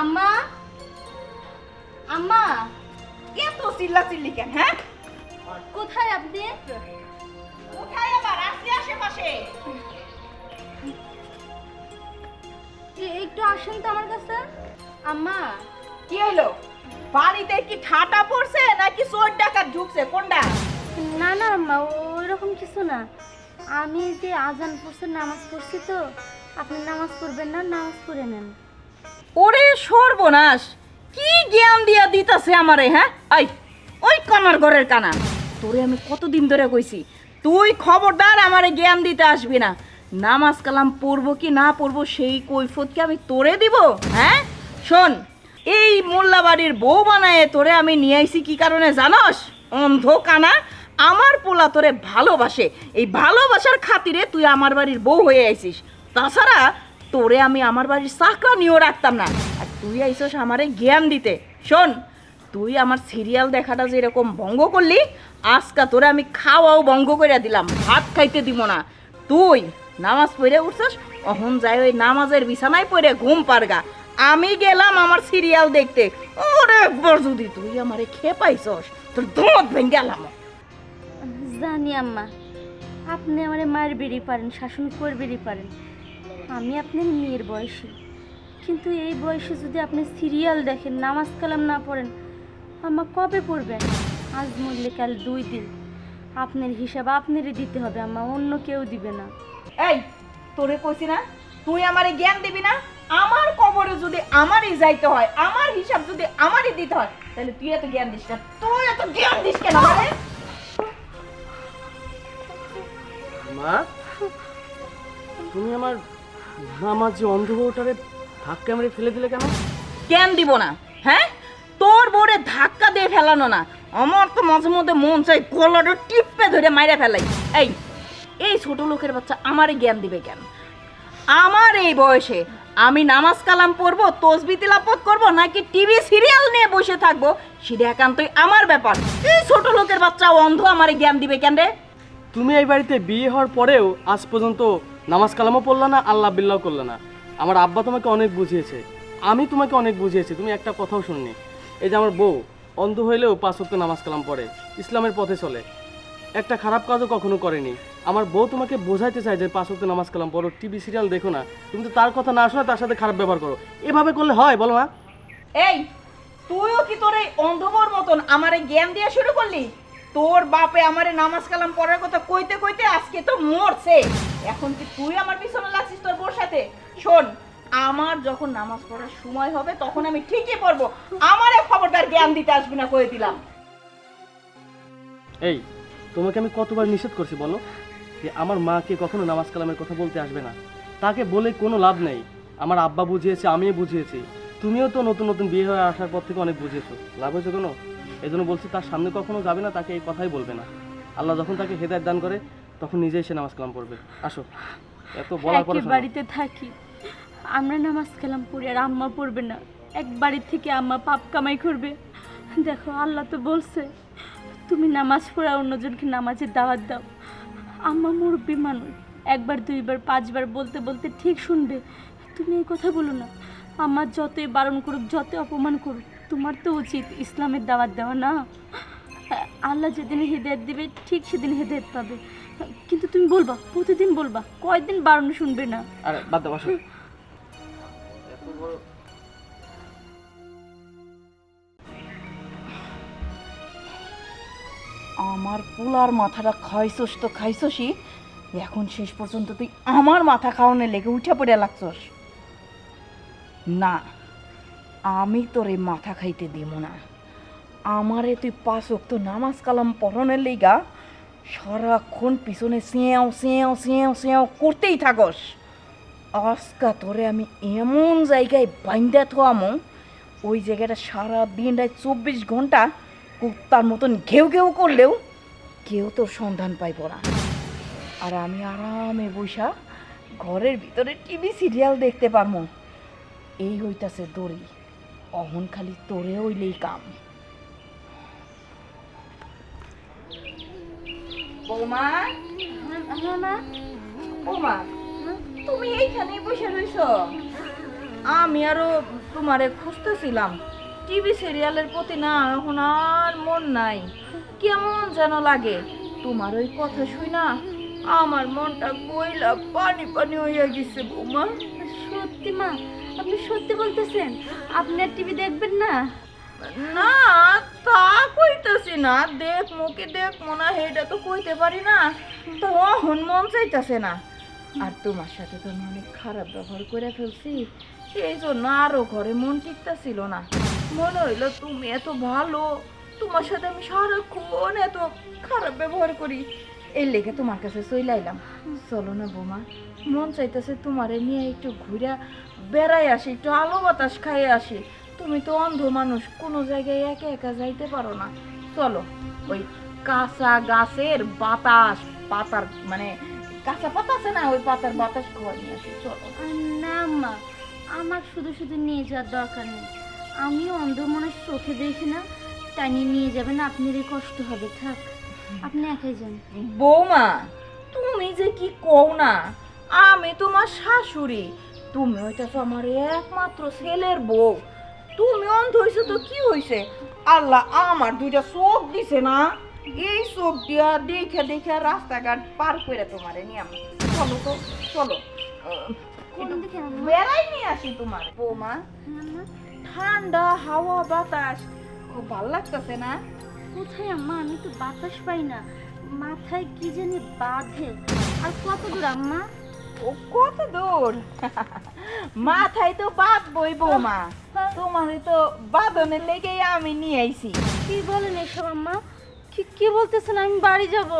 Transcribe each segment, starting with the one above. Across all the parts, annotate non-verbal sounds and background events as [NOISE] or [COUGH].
আম্মা? আম্মা এত চিল্লা চিল্লি কেন হ্যাঁ? কোথায় আপনি? কোথায় আবার? আসি আশেপাশে। একটু আসেন তো আমার কাছে। আম্মা। কি হলো? বাড়িতে কি ঠাটা পড়ছে নাকি চোর ডাকাত ঢুকছে? কোনটা? না না আম্মা ওই রকম কিছু না। আমি যে আজান পড়ছে নামাজ পড়ছি তো আপনি নামাজ পড়বেন না নামাজ পড়ে নেন। ওরে সর্বনাশ, কি জ্ঞান দিয়া দিতাছে আমারে হ্যাঁ? আই, ওই কানার ঘরের কানা। তোরে আমি কতদিন ধরে কইছি, তুই খবরদার আমারে জ্ঞান দিতে আসবি না। নামাজ কালাম পড়ব কি না পড়ব সেই কৈফত কি আমি তোরে দিব হ্যাঁ? শোন, এই মোল্লাবাড়ির বউ বানায় তোরে আমি নিয়ে আইছি কি কারণে জানস? অন্ধ কানা, আমার পোলা তোরে ভালোবাসে। এই ভালোবাসার খাতিরে তুই আমার বাড়ির বউ হয়ে আইছিস। তাছাড়া তোরে আমি আমার বাড়ির চাকরা নিয়েও রাখতাম না। আর তুই আইসস আমারে জ্ঞান দিতে। শোন, তুই আমার সিরিয়াল দেখাটা যেরকম ভঙ্গ করলি, আজকা তোরে আমি খাওয়াও ভঙ্গ করে দিলাম, ভাত খাইতে দিব না। তুই নামাজ পড়ে উঠছস, অহন যাই ওই নামাজের বিছানায় পড়ে ঘুম পারগা আমি গেলাম আমার সিরিয়াল দেখতে। ওরে যদি তুই আমারে খেয়ে পাইছস তোর দোঁত ভেঙে গেলাম জানি আম্মা, আপনি আমার মায়ের বেরিয়ে পারেন, শাসন করবেরই পারেন। আমি আপনার মেয়ের বয়সী। কিন্তু এই বয়সে যদি আপনি সিরিয়াল দেখেন নামাজ কালাম না পড়েন আম্মা কবে পড়বেন আজ মরলে কাল দুই দিন। আপনার হিসাব আপনারই দিতে হবে আম্মা অন্য কেউ দিবে না। এই তোরে কইছি না তুই আমারে জ্ঞান দিবি না? আমার কবরে যদি আমারই যাইতে হয় আমার হিসাব যদি আমারই দিতে হয় তাহলে তুই এত জ্ঞান দিস না। তুই এত জ্ঞান দিস কেন আমারে? মা তুমি আমার নামাজ যে অন্ধ বউটারে ধাক্কা মেরে ফেলে দিলে কেন? জ্ঞান দিব না হ্যাঁ? তোর বোরে ধাক্কা দিয়ে ফেলানো না। আমার তো মাঝে মধ্যে মন চাই গলাটা টিপে ধরে মাইরা ফেলাই। এই এই ছোট লোকের বাচ্চা আমারে জ্ঞান দিবে কেন? আমার এই বয়সে আমি নামাজ কালাম পড়ব তসবি তিলাপত করব নাকি টিভি সিরিয়াল নিয়ে বসে থাকব? সেটা একান্তই আমার ব্যাপার। এই ছোট লোকের বাচ্চা অন্ধ আমারে জ্ঞান দিবে কেন রে? তুমি এই বাড়িতে বিয়ে হওয়ার পরেও আজ পর্যন্ত নামাজ কালামও পড়লা না, আল্লাহ বিল্লাহ করলে না। আমার আব্বা তোমাকে অনেক বুঝিয়েছে। আমি তোমাকে অনেক বুঝিয়েছি, তুমি একটা কথাও শুননি। এই যে আমার বউ, অন্ধ হইলেও পাঁচ ওয়াক্ত নামাজ কালাম পড়ে, ইসলামের পথে চলে। একটা খারাপ কাজও কখনো করেনি। আমার বউ তোমাকে বোঝাইতে চায় যে পাঁচ ওয়াক্ত নামাজ কালাম পড়ো, টিভি সিরিয়াল দেখো না। তুমি তো তার কথা না শোনা তার সাথে খারাপ ব্যবহার করো। এভাবে করলে হয়, বলো মা। এই, তুইও কি তোর এই অন্ধবর মতন আমার এই জ্ঞান দিয়ে শুরু করলি? তোর বাপে আমারে নামাজ কালাম পড়ার কথা কইতে কইতে আজকে তো মরছে। এখন কি তুই আমার পিছনে লাগছিস তোর বোর সাথে? শোন, আমার যখন নামাজ পড়ার সময় হবে তখন আমি ঠিকই পড়ব। আমারে খবরদার জ্ঞান দিতে আসবি না কয়ে দিলাম। এই, তোমাকে আমি কতবার নিষেধ করছি বলো? যে আমার মাকে কখনো নামাজ কালামের কথা বলতে আসবে না। তাকে বলে কোনো লাভ নেই। আমার আব্বা বুঝিয়েছে, আমিও বুঝিয়েছি। তুমিও তো নতুন নতুন বিয়ে হয়ে আসার পর থেকে অনেক বুঝিয়েছো। লাভ হয়েছে কোনো? এই জন্য বলছি তার সামনে কখনো যাবে না তাকে এই কথাই বলবে না। আল্লাহ যখন তাকে হেদায়ত দান করে তখন নিজেই সে নামাজ কালাম পড়বে। আসো। এত বলার পরে বাড়িতে থাকি। আমরা নামাজ কালাম পড়ি আর আম্মা পড়বে না। এক বাড়ির থেকে আম্মা পাপ কামাই করবে। দেখো আল্লাহ তো বলছে তুমি নামাজ পড়া অন্যজনকে নামাজের দাওয়াত দাও। আম্মা মুরব্বী মানুষ। একবার দুইবার পাঁচবার বলতে বলতে ঠিক শুনবে। তুমি এই কথা বলো না। আমার যতই বারণ করুক যতই অপমান করুক তোমার তো উচিত ইসলামের দাওয়াত দেওয়া না? আল্লাহ যেদিন হেদায়ত দিবে ঠিক সেদিন হেদায়ত পাবে। কিন্তু তুমি বলবা প্রতিদিন বলবা কয়দিন বারণ শুনবে না? আরে বাদ দাও আসো আমার পোলার মাথাটা খাইছস তো খাইছসই এখন শেষ পর্যন্ত তুই আমার মাথা খাওয়ানো লেগে উঠে পড়ে লাগছস। না আমি তোরে মাথা খাইতে দিব না। আমারে তুই পাঁচ অক্ত নামাজ কালাম পড়নের লেগা সারাক্ষণ পিছনে সেও সেও সেও সেও করতেই থাকস। আজকা তোরে আমি এমন জায়গায় বাইন্দা থোয়ামো, ওই জায়গাটা সারা দিনটায় চব্বিশ ঘণ্টা কুত্তার মতন ঘেউ ঘেউ করলেও কেউ তোর সন্ধান পাইব না। আর আমি আরামে বৈশা ঘরের ভিতরে টিভি সিরিয়াল দেখতে পারমো। এই হইতাছে দড়ি। অহন খালি তোরে হইলেই কাম। বৌমা? বৌমা, তুমি এইখানেই বসে রইছো? আমি আরও তোমারে খুঁজতেছিলাম। টিভি সিরিয়ালের প্রতি না এখন আর মন নাই। কেমন যেন লাগে। তোমার ওই কথা শুই না আমার মনটা বইলা পানি পানি হইয়া গেছে বৌমা। সত্যি মা আপনি সত্যি বলতেছেন? আপনি আর টিভি দেখবেন না? না, তা কইতাছি না। দেখ, মুখে দেখ, মনে হয় এটা তো কইতে পারি না। তখন মন চাইতাছে না। আর তোমার সাথে তো আমি অনেক খারাপ ব্যবহার করে ফেলছি। এই জন্য আরও ঘরে মন টিকতাছিল না। মনে হইল তুমি এত ভালো, তোমার সাথে আমি সারাক্ষণ এত খারাপ ব্যবহার করি। এর লেগে তোমার কাছে চলে আইলাম চলো না বোমা, মন চাইতেছে তোমারে নিয়ে একটু ঘুরে বেড়াই আসি একটু আলো বাতাস খাইয়ে আসি। তুমি তো অন্ধ মানুষ কোনো জায়গায় একা একা যাইতে পারো না। চলো ওই কাঁচা গাছের বাতাস পাতার মানে কাঁচা পাতা আছে না ওই পাতার বাতাস খাওয়া নিয়ে আসি চলো। না মা আমার শুধু শুধু নিয়ে যাওয়ার দরকার নেই। আমিও অন্ধ মনে চোখে দেখি না টানিয়ে নিয়ে যাবেন আপনারই কষ্ট হবে থাক। আপনি একাই যান। বৌমা তুমি যে কি কও না আমি তোমার শাশুড়ি। তুমি ওইটা হইতেছ আমার একমাত্র ছেলের বউ। তুমি অন্ধ হইছো তো কি হইছে আল্লাহ আমার দুইটা চোখ দিছে না? এই চোখ দিয়া দেখে দেখে রাস্তাঘাট পার করে তোমারে নিয়ে আমি। চলো তো চলো। বেড়াই নিয়ে আসি তোমার। বৌমা ঠান্ডা হাওয়া বাতাস। খুব ভালো লাগতেছে না? কোথায় আম্মা? আমি তো বাতাস পাই না। মাথায় কি জানি বাঁধে। আর কত দূর আম্মা? ও কত দূর? [LAUGHS] মাথায় তো বাদ বই বৌমা। তোমার তো লেগেই আমি নিয়ে আইছি। কি বলেন এসব আম্মা? কি কি বলতেছেন? আমি বাড়ি যাব।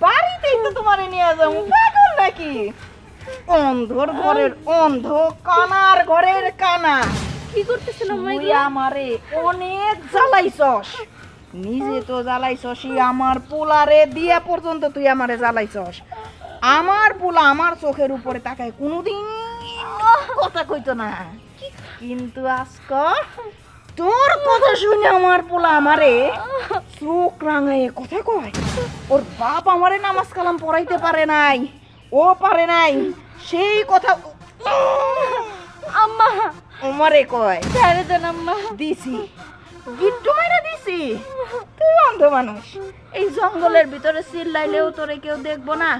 বাড়িতেই তো তোমারে নিয়ে যাব। পাগল নাকি? অন্ধর ঘরের অন্ধ কানার ঘরের কানা। কি করতেছেন তুই আমারে অনেক জ্বালাইছস। নিজে তো জ্বালাইছসই আমার পোলারে দিয়া পর্যন্ত তুই আমারে জ্বালাইছস। আমার পোলা আমার চোখের উপরে তাকায় কোনোদিন কথা কইতো না। কিন্তু আজক তোর কথা শুনে আমার পোলা আমারে চোখ রাঙায়ে কথা কয়। ওর বাপ আমারে নামাজ কালাম পড়াইতে পারে নাই ও পারে নাই সেই কথা আম্মা। আমারে কয়। ছেড়ে দেন আম্মা। দিছি। গিট্টু মাইরা দিছি। তুই অন্ধ মানুষ। এই জঙ্গলের ভিতরে চিল্লাইলেও তোরে কেউ দেখব না।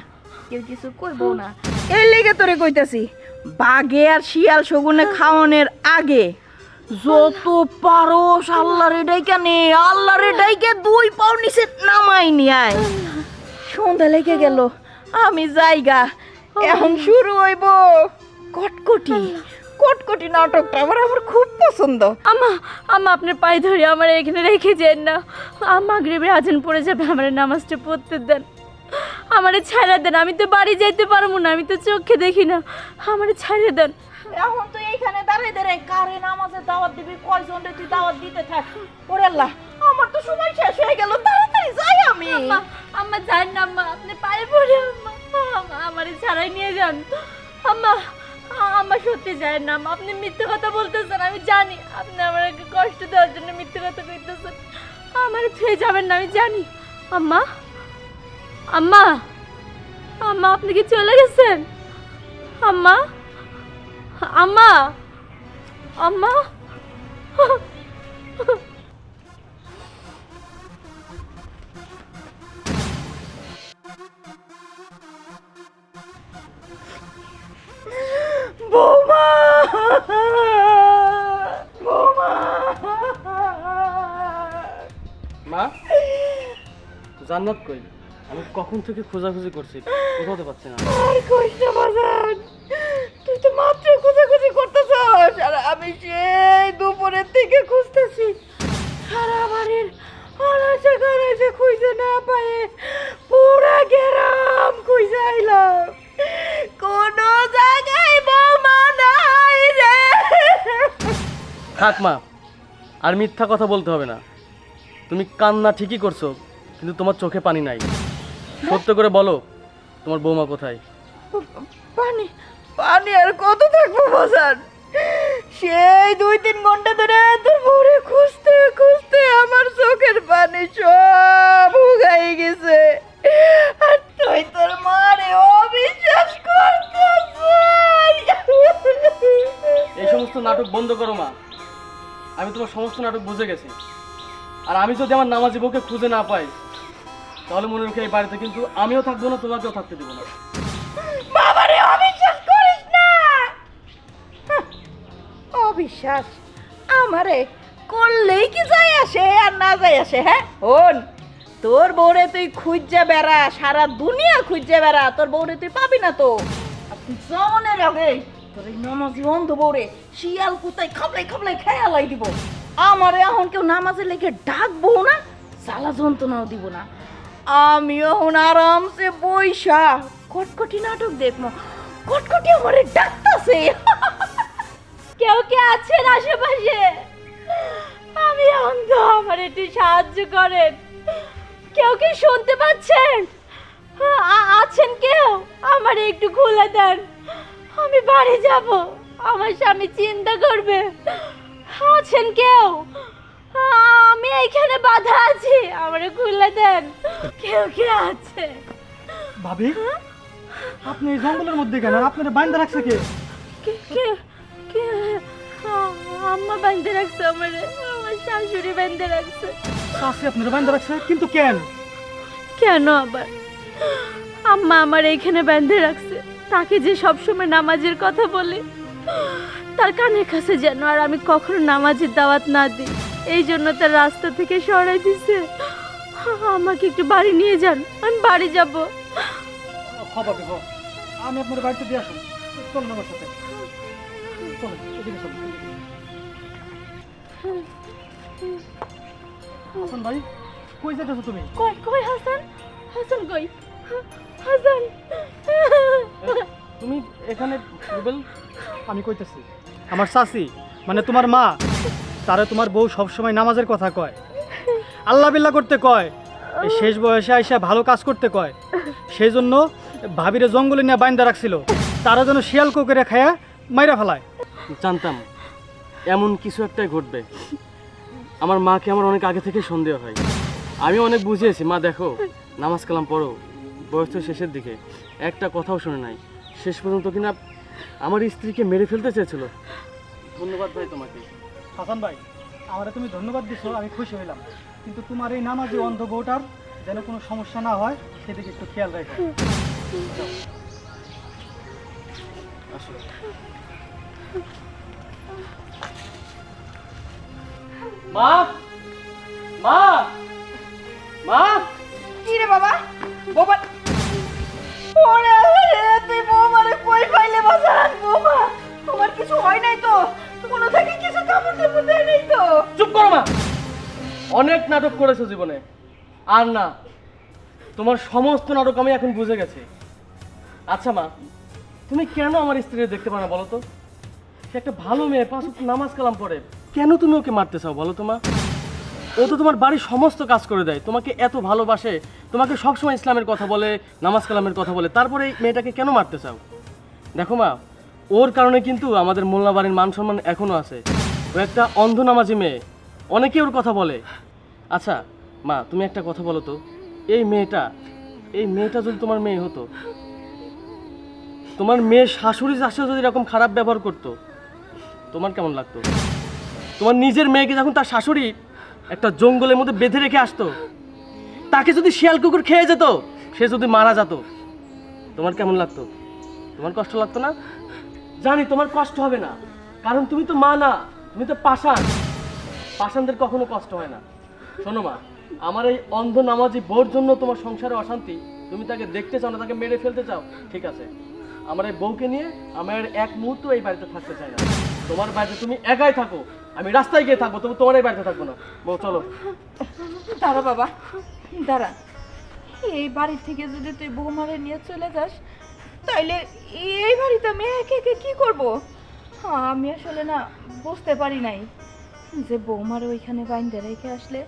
কেউ কিছু কইবো না। এই লেগে তোরে কইতাছি বাঘে আর শিয়াল শগুনে খাওয়ানোর আগে যত পারো আল্লাহরে ডাইকা নে আল্লাহরে ডাইকে দুই পাও নিচে নামাই নিয়ায় সন্ধ্যা লেগে গেল আমি যাইগা এখন শুরু হইব। কটকটি কটকটি নাটকটা আমার আমার খুব পছন্দ। আমা আম্মা আপনার পায়ে ধরে আমার এখানে রেখে যেন না। আম্মা গ্রেবের আজান পড়ে যাবে আমার নামাজটা পড়তে দেন। আমারে ছাড়া দেন আমি তো বাড়ি যাইতে পারব না আমি তো চোখে দেখি না। আমারে ছাড়িয়ে দেন। এখন তুই এইখানে দাঁড়াই দাঁড়াই কারে নামাজে দাওয়াত দিবি কয়জন রে তুই দাওয়াত দিতে থাক? ওরে আল্লাহ আমার তো সময় শেষ হয়ে গেল তাড়াতাড়ি যাই আমি। আম্মা আম্মা যান না আম্মা আপনি পায়ে পড়ে আম্মা আমারে ছাড়াই নিয়ে যান। আম্মা আম্মা সত্যি যায় না আম্মা আপনি মিথ্যে কথা বলতেছেন আমি জানি আপনি আমার কষ্ট দেওয়ার জন্য মিথ্যে কথা কইতেছেন। আমার ছুঁয়ে যাবেন না আমি জানি। আম্মা আম্মা। আম্মা আপনি কি চলে গেছেন? আম্মা? আম্মা? আম্মা? বৌমা! বৌমা! মা জান্নাত কই? আমি কখন থেকে খোঁজাখুঁজি করছি? কোথাও তো পাচ্ছি না। আর কইস না বাজান? তুই তো মাত্র খোঁজাখুঁজি করতেছস। আর আমি সেই দুপুরের থেকে খুঁজতেছি। সারা বাড়ির আনাচে কানাচে খুঁজে না পায়ে পুরা গেরাম খুঁজে আইলাম। কোন জায়গায় বৌমা নাই রে। থাক মা আর মিথ্যা কথা বলতে হবে না। তুমি কান্না ঠিকই করছ কিন্তু তোমার চোখে পানি নাই। সত্য করে বলো তোমার বৌমা কোথায়? পানি পানি আর কত থাকব বাজার? সেই দুই তিন ঘণ্টা ধরে তোর ভরে খুঁজতে খুঁজতে আমার চোখের পানি সব উগাই গেছে। আর তুই তোর মারে অবিশ্বাস করতে এই সমস্ত সমস্ত নাটক বন্ধ করো মা। আমি তোমার সমস্ত নাটক বুঝে গেছি। আর আমি যদি আমার নামাজি বউকে খুঁজে না পাই তাহলে মনে রেখে এই বাড়িতে কিন্তু আমিও থাকব না তোমাকেও থাকতে দেবো না। বাবারে, অবিশ্বাস করিস না! অবিশ্বাস। আমারে করলেই কি যাই আসে আর না যাই আসে হ্যাঁ? হন তোর বউরে তুই খুঁজে বেড়া, সারা দুনিয়া খুঁজে বেড়া, তোর বউরে তুই পাবি না তো। আর তুই জমনে লাগে তোর এই নামাজি অন্ধ বউরে শিয়াল কুতাই খাবলাই খাবলাই খেয়ালাই দিব। আমারে এখন কেউ নামাজে লেগে ডাকবো না, জ্বালা যন্ত্রণাও দিব না। আমিও এখন আরামসে বইসা। কটকটি নাটক দেখব কটকটি আমারে ডাকতাছে। কেউ কে আছেন আশেপাশে? আমি অন্ধ, আমার একটু সাহায্য করেন। কেউ কি শুনতে পাচ্ছেন? আছেন কেউ? আমার একটু খুলে দেন। আমি বাড়ি যাব। আমার স্বামী চিন্তা করবে। আছেন কেউ? আমি এখানে বাধা আছি। আমারে খুলে দেন। কেউ কে আছে? ভাবি? আপনি এই জঙ্গলের মধ্যে কেন? আর আপনারা বাইন্দা রাখছে কে? কে কে কে? আম্মা রাখছে আমারে। আমার শাশুড়ি বাঁধতে রাখছে। শাশি আপনারা বাইন্দা রাখছে? কিন্তু কেন? কেন আবার? আম্মা আমার এইখানে বেঁধে রাখছে। তাকে যে সবসময় নামাজের কথা বলি তার কানের কাছে যেন আর আমি কখনো নামাজের দাওয়াত না দিই। এই জন্য তার রাস্তা থেকে সরাই দিছে। আমাকে একটু বাড়ি নিয়ে যান আমি বাড়ি যাব। আমি আপনার বাড়িতে দিয়ে আসুন চলুন আমার সাথে। চলুন এদিকে চলুন। হাসান ভাই কই যেতেছো তুমি? কই কই হাসান? হাসান কই? হাসান। তুমি এখানে রুবেল আমি কইতেছি। আমার শাশি মানে তোমার মা তারা তোমার বউ সবসময় নামাজের কথা কয়। আল্লাহ বিল্লাহ করতে কয় এই শেষ বয়সে আইসা ভালো কাজ করতে কয়। সেই জন্য ভাবিরে জঙ্গলে নিয়ে বাইন্দা রাখছিল তারা যেন শিয়াল কুকুরে খায়া মাইরা ফেলায়। জানতাম এমন কিছু একটাই ঘটবে। আমার মাকে আমার অনেক আগে থেকে সন্দেহ হয়। আমি অনেক বুঝিয়েছি মা দেখো নামাজ কালাম পড়ো বয়স তো শেষের দিকে। একটা কথাও শুনে নাই। শেষ পর্যন্ত কিনা আমার স্ত্রীকে মেরে ফেলতে চেয়েছিল। ধন্যবাদ ভাই তোমাকে। হাসান ভাই আমারে তুমি ধন্যবাদ দিছো আমি খুশি হইলাম। কিন্তু তোমার এই নামাজি অন্ধ বউটার যেন কোনো সমস্যা না হয় সেদিকে একটু খেয়াল রাখো। মা! মা! মা! কি রে বাবা? বাবা ওরে তুই বৌমারে কই অনেক নাটক করেছ জীবনে। আর না, তোমার সমস্ত নাটক আমি এখন বুঝে গেছি। আচ্ছা মা, তুমি কেন আমার স্ত্রীকে দেখতে পারো না বলো তো? সে একটা ভালো মেয়ে, পাঁচ নামাজ কালাম পড়ে। কেন তুমি ওকে মারতে চাও বলো তো মা? ও তো তোমার বাড়ির সমস্ত কাজ করে দেয়। তোমাকে এত ভালোবাসে, তোমাকে সবসময় ইসলামের কথা বলে, নামাজ কালামের কথা বলে। তারপরে এই মেয়েটাকে কেন মারতে চাও? দেখো মা, ওর কারণে কিন্তু আমাদের মোল্লা বাড়ির মান সম্মান এখনও আছে। ও একটা অন্ধ নামাজি মেয়ে। অনেকে ওর কথা বলে। আচ্ছা মা, তুমি একটা কথা বলো তো। এই মেয়েটা এই মেয়েটা যদি তোমার মেয়ে হতো, তোমার মেয়ে শাশুড়ি শাশু যদি এরকম খারাপ ব্যবহার করতো, তোমার কেমন লাগতো? তোমার নিজের মেয়েকে যখন তার শাশুড়ি একটা জঙ্গলের মধ্যে বেঁধে রেখে আসতো, তাকে যদি শিয়াল কুকুর খেয়ে যেত, সে যদি মারা যেত, তোমার কেমন লাগতো? তোমার কষ্ট লাগতো না? জানি, তোমার কষ্ট হবে না। কারণ তুমি তো মা না, তুমি তো পাষাণ। পাষাণদের কখনো কষ্ট হয় না। শোনো মা, আমার এই অন্ধ নামাজি বোর জন্য তোমার সংসারে অশান্তি। তুমি তাকে দেখতে চাও না, তাকে মেরে ফেলতে চাও। ঠিক আছে। আমার এই বউকে নিয়ে আমার এক মুহূর্ত এই বাড়িতে থাকতে চাই না। তোমার বাড়িতে তুমি একাই থাকো। আমি রাস্তায় গিয়ে থাকব, তবু তোমার এই বাড়িতে থাকব না। বউ, চলো। দাঁড়া বাবা, দাঁড়া। এই বাড়ি থেকে যদি তুই বৌমারে নিয়ে চলে যাস, তাইলে এই বাড়িতে আমি একে একে কি করব? আমি আসলে না, বুঝতে পারি নাই যে বৌমার ওইখানে বাইন্দে রেখে আসলে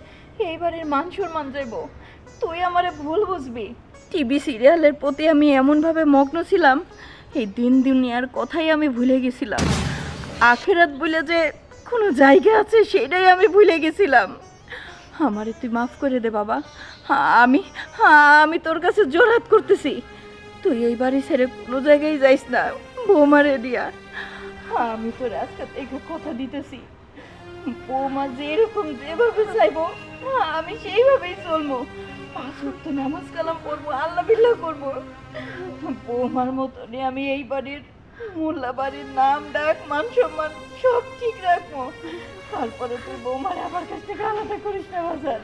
এই বাড়ির মান সম্মান যাইব তুই আমারে ভুল বুঝবি। টিভি সিরিয়ালের প্রতি আমি এমনভাবে মগ্ন ছিলাম, এই দিন দুনিয়ার কথাই আমি ভুলে গেছিলাম। আখেরাত বলে যে কোনো জায়গা আছে সেটাই আমি ভুলে গেছিলাম। আমারে তুই মাফ করে দে বাবা। আমি আমি তোর কাছে জোরহাত করতেছি। তুই এই বাড়ি ছেড়ে কোনো জায়গায় যাইস না বৌমারে দিয়া। আমি তোর আজকে কথা দিতেছি। বৌমা যেরকম যেভাবে চাইব আমি সেইভাবেই চলবো। পাঁচ নামাজ কালাম পড়ব, আল্লাহ বিল্লাহ করব। বৌমার মতনই আমি এই বাড়ির, মোল্লা বাড়ির নাম, ডাক, মান সম্মান সব ঠিক রাখব। তারপরে তুই বৌমার আমার কাছ থেকে আলাদা করিস না, বাজার।